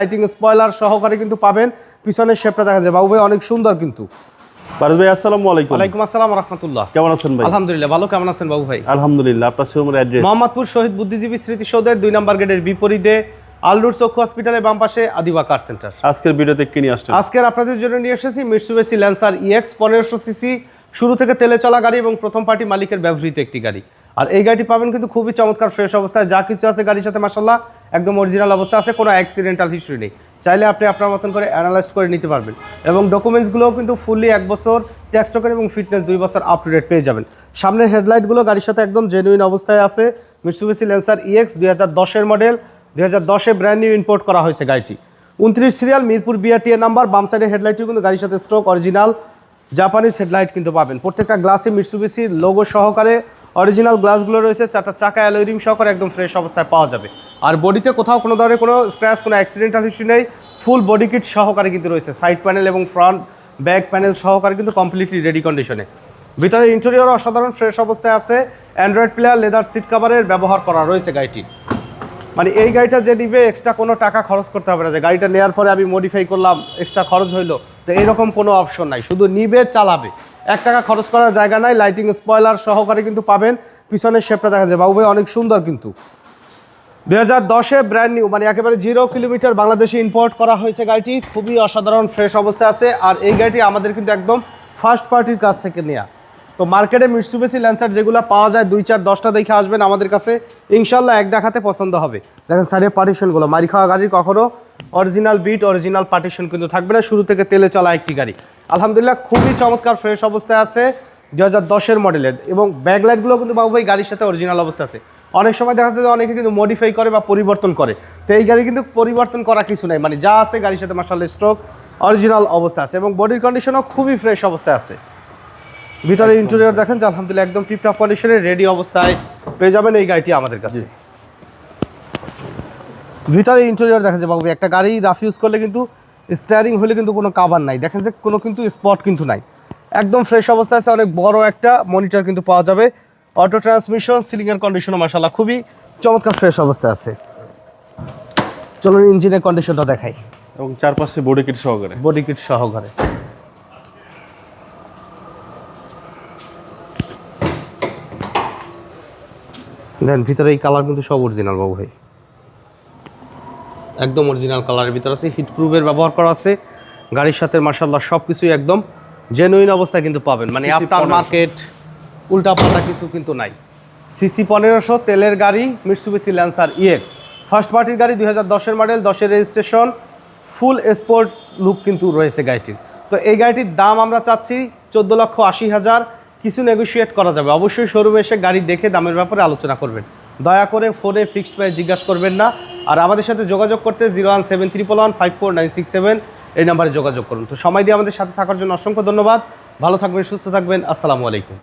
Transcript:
Lighting spoiler সহকারে কিন্তু পাবেন। পিছনের শেপটা দেখা যায়। বাবু ভাই অনেক সুন্দর কিন্তু। পারস ভাই আসসালামু আলাইকুম। ওয়ালাইকুম আসসালাম রহমতুল্লাহ। কেমন আছেন ভাই? আলহামদুলিল্লাহ ভালো। কেমন আছেন বাবু ভাই আলহামদুলিল্লাহ আপনার শোরুমের অ্যাড্রেস মোহাম্মদপুর শহীদ বুদ্ধিজীবী স্মৃতিসৌধের দুই নম্বর গেটের বিপরীতে আলনুর চক্ষু হসপিটালের বাম পাশে আদিবা কার সেন্টার আজকের ভিডিওতে কি নিয়ে আসছেন? আজকের আপনাদের জন্য নিয়ে এসেছি ল্যান্সার ইএক্স পনেরোশো সিসি শুরু থেকে তেলে চলা গাড়ি এবং প্রথম পার্টি মালিকের ব্যবহৃত একটি গাড়ি। আর এই গাড়িটি পাবেন কিন্তু খুবই চমৎকার ফ্রেশ অবস্থায়। যা কিছু আছে গাড়ির সাথে মাসাল্লাহ একদম অরিজিনাল অবস্থা আছে, কোনো অ্যাক্সিডেন্টাল হিস্ট্রি নেই। চাইলে আপনি আপনার মতন করে অ্যানালাইজ করে নিতে পারবেন। এবং ডকুমেন্টসগুলোও কিন্তু ফুললি এক বছর ট্যাক্স টোকেন এবং ফিটনেস দুই বছর আপ টু ডেট পেয়ে যাবেন। সামনের হেডলাইটগুলো গাড়ির সাথে একদম জেনুইন অবস্থায় আছে। মিটসুবেসি ল্যান্সার ইএক্স দুই হাজার দশের মডেল দুই হাজার দশে ব্র্যান্ড নিউ ইম্পোর্ট করা হয়েছে গাড়িটি। উনত্রিশ সিরিয়াল মিরপুর বিআরটিএ নাম্বার বাম সাইডের হেডলাইটটিও কিন্তু গাড়ির সাথে স্ট্রোক অরিজিনাল জাপানিজ হেডলাইট কিন্তু পাবেন। প্রত্যেকটা গ্লাসে মিটসুবিসির লোগো সহকারে অরিজিনাল গ্লাসগুলো রয়েছে, চারটা চাকা অ্যালোরিম সহকারে একদম ফ্রেশ অবস্থায় পাওয়া যাবে। আর বডিতে কোথাও কোনো ধরনের কোনো স্ক্র্যাচ কোনো অ্যাক্সিডেন্টাল হিস্ট্রি নেই ফুল বডি কিট সহকারে কিন্তু রয়েছে। সাইড প্যানেল এবং ফ্রন্ট ব্যাক প্যানেল সহকারে কিন্তু কমপ্লিটলি রেডি কন্ডিশনে ভিতরে ইন্টেরিয়র অসাধারণ ফ্রেশ অবস্থায় আছে। অ্যান্ড্রয়েড প্লেয়ার লেদার সিট কাভারের ব্যবহার করা রয়েছে গাড়িটি। মানে এই গাড়িটা যে নিবে এক্সট্রা কোনো টাকা খরচ করতে হবে না। যে গাড়িটা নেওয়ার পরে আমি মডিফাই করলাম এক্সট্রা খরচ হইল। তো এরকম কোনো অপশন নাই। শুধু নিবে, চালাবে। এক টাকা খরচ করার জায়গা নাই। লাইটিং স্পয়লার সহকারে কিন্তু পাবেন। পিছনের শেপটা দেখা যায়। বাবু অনেক সুন্দর কিন্তু। দু হাজার দশে ব্র্যান্ড নিউ মানে একেবারে জিরো কিলোমিটার বাংলাদেশে ইম্পোর্ট করা হয়েছে গাড়িটি। খুবই অসাধারণ ফ্রেশ অবস্থায় আছে। আর এই গাড়িটি আমাদের কিন্তু একদম ফার্স্ট পার্টির কাছ থেকে নেওয়া তো মার্কেটে মিটসুবেসি ল্যান্সার যেগুলো পাওয়া যায় দুই চার দশটা দেখে আসবেন আমাদের কাছে। ইনশাল্লাহ এক দেখাতে পছন্দ হবে। দেখেন সাইডের পার্টিশনগুলো মারি খাওয়া গাড়ির কখনো অরিজিনাল বিট অরিজিনাল পার্টিশন কিন্তু থাকবে না। শুরু থেকে তেলে চলা একটি গাড়ি। আলহামদুলিল্লাহ খুবই চমৎকার ফ্রেশ অবস্থায় আছে দু হাজার দশের মডেলের এবং ব্যাকলাইটগুলো কিন্তু বাবু ভাই গাড়ির সাথে অরিজিনাল অবস্থা আছে। অনেক সময় দেখা যাচ্ছে যে অনেকে কিন্তু মডিফাই করে বা পরিবর্তন করে। তো এই গাড়ি কিন্তু পরিবর্তন করা কিছু নাই। মানে যা আছে গাড়ির সাথে মার্শাল স্ট্রোক অরিজিনাল অবস্থা আছে। এবং বডির কন্ডিশনও খুবই ফ্রেশ অবস্থায় আছে। ভিতরে ইন্টেরিয়র দেখেন যে আলহামদুলিল্লাহ একদম টিপটপ কন্ডিশনে রেডি অবস্থায় পেয়ে যাবেন এই গাড়িটি আমাদের কাছে। ভিতরে ইন্টেরিয়র দেখেন যে বাবু একটা গাড়ি রাফ ইউজ করলে কিন্তু স্টিয়ারিং হলে কিন্তু কোনো কাভার নাই। দেখেন যে কোনো কিন্তু স্পট কিন্তু নাই। একদম ফ্রেশ অবস্থায় আছে অনেক বড় একটা মনিটর কিন্তু পাওয়া যাবে। অটো ট্রান্সমিশন সিলিংয়ের কন্ডিশনও মাসাল্লাহ খুবই চমৎকার ফ্রেশ অবস্থায় আছে। চলুন ইঞ্জিনের কন্ডিশনটা দেখাই। এবং চারপাশে বডি কিট সহকারে। বডি কিট সহকারে। দেন ভিতরে এই কালার কিন্তু সব অরিজিনাল বাবু ভাই। একদম অরিজিনাল কালারের ভিতরে আছে হিট প্রুফের ব্যবহার করা আছে। গাড়ির সাথে মার্শাল্লাহ সব কিছুই একদম জেনুইন অবস্থায় কিন্তু পাবেন। মানে আফটার মার্কেট উল্টা পাল্টা কিছু কিন্তু নাই। সিসি পনেরোশো তেলের গাড়ি মিটসুবিসি ল্যান্সার ইএক্স ফার্স্ট পার্টির গাড়ি দুই হাজার দশের মডেল দশের রেজিস্ট্রেশন ফুল স্পোর্টস লুক কিন্তু রয়েছে গাড়িটির। তো এই গাড়িটির দাম আমরা চাচ্ছি চোদ্দ লক্ষ আশি হাজার কিছু নেগোসিয়েট করা যাবে। অবশ্যই শোরুমে এসে গাড়ি দেখে দামের ব্যাপারে আলোচনা করবেন। দয়া করে ফোনে ফিক্সড প্রাইস জিজ্ঞাসা করবেন না। আর আমাদের সাথে যোগাযোগ করতে zero one seven triple one five four nine six seven এই নাম্বারে যোগাযোগ করুন। তো সময় দিয়ে আমাদের সাথে থাকার জন্য অসংখ্য ধন্যবাদ। ভালো থাকবেন, সুস্থ থাকবেন। আসসালামু আলাইকুম।